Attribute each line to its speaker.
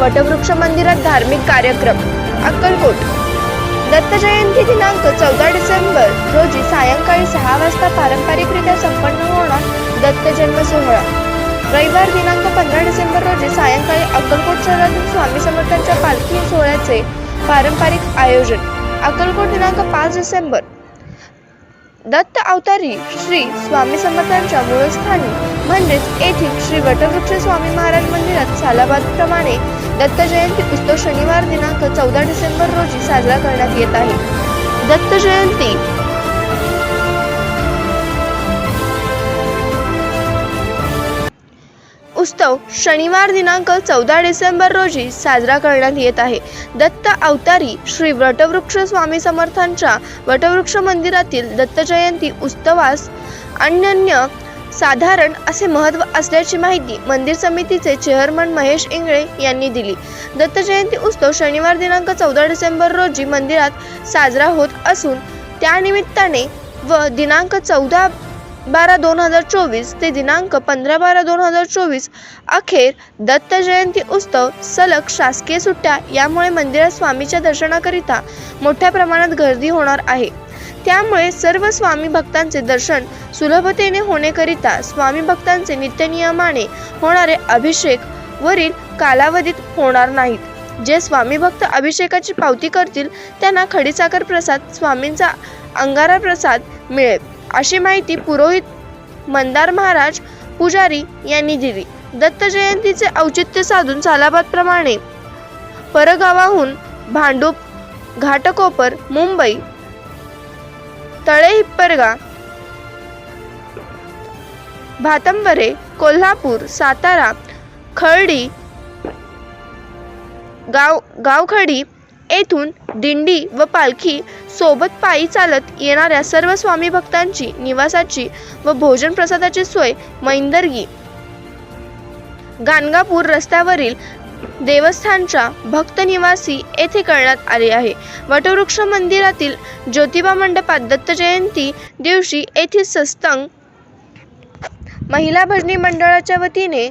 Speaker 1: वटवृक्ष मंदिरात धार्मिक कार्यक्रम. अक्कलकोट. दत्त जयंती दिनांक चौदा डिसेंबर रोजी सायंकाळी सहा वाजता पारंपरिकरित्या संपन्न होणार दत्त जन्म सोहळा रविवार दिनांक पंधरा डिसेंबर रोजी सायंकाळी अक्कलकोट शहरातील स्वामी समर्थांच्या पालखी सोहळ्याचे पारंपरिक आयोजन. अक्कलकोट दिनांक पाच डिसेंबर. दत्त अवतारी श्री स्वामी समर्थांच्या मूळस्थानी म्हणजेच येथील श्री वटवृक्ष स्वामी महाराज मंदिरात सालाबादप्रमाणे दत्त जयंती उत्सव शनिवार दिनांक चौदा डिसेंबर रोजी साजरा करण्यात येत आहे. दत्त जयंती उत्सव शनिवार दिनांक चौदा डिसेंबर रोजी साजरा करण्यात येत आहे. दत्त अवतारी श्री वटवृक्ष स्वामी समर्थांच्या वटवृक्ष मंदिरातील दत्त जयंती उत्सवास अनन्य साधारण असे महत्त्व असल्याची माहिती मंदिर समितीचे चेअरमन महेश इंगळे यांनी दिली. दत्त जयंती उत्सव शनिवार दिनांक चौदा डिसेंबर रोजी मंदिरात साजरा होत असून त्यानिमित्ताने व दिनांक चौदा बारा दोन हजार चोवीस ते दिनांक पंधरा बारा दोन हजार चोवीस अखेर दत्त जयंती उत्सव सलग शासकीय सुट्ट्या यामुळे मंदिरात स्वामीच्या दर्शनाकरिता मोठ्या प्रमाणात गर्दी होणार आहे. त्यामुळे सर्व स्वामी भक्तांचे दर्शन सुलभतेने होण्याकरिता स्वामी भक्तांचे नित्यनियमाने होणारे अभिषेक वरील कालावधीत होणार नाहीत. जे स्वामी भक्त अभिषेकाची पावती करतील त्यांना खडीसाखर प्रसाद स्वामींचा अंगारा प्रसाद मिळेल अशी माहिती पुरोहित मंदार महाराज पुजारी यांनी दिली. दत्त जयंतीचे औचित्य साधून सालाबादप्रमाणे परगावाहून भांडूप घाटकोपर मुंबई तळे हिप्परगा. भातंबरे कोल्हापूर सातारा खर्डी गाव गावखडी येथून दिंडी व पालखी सोबत पायी चालत येणाऱ्या सर्व स्वामी भक्तांची निवासाची व भोजन प्रसादाची सोय मैंदर्गी. गाणगापूर रस्त्यावरील देवस्थानच्या भक्त निवासी येथे करण्यात आले आहे. वटवृक्ष मंदिरातील ज्योतिबा मंडपात दत्त जयंती दिवशी येथील सस्तंग महिला भजनी मंडळाच्या वतीने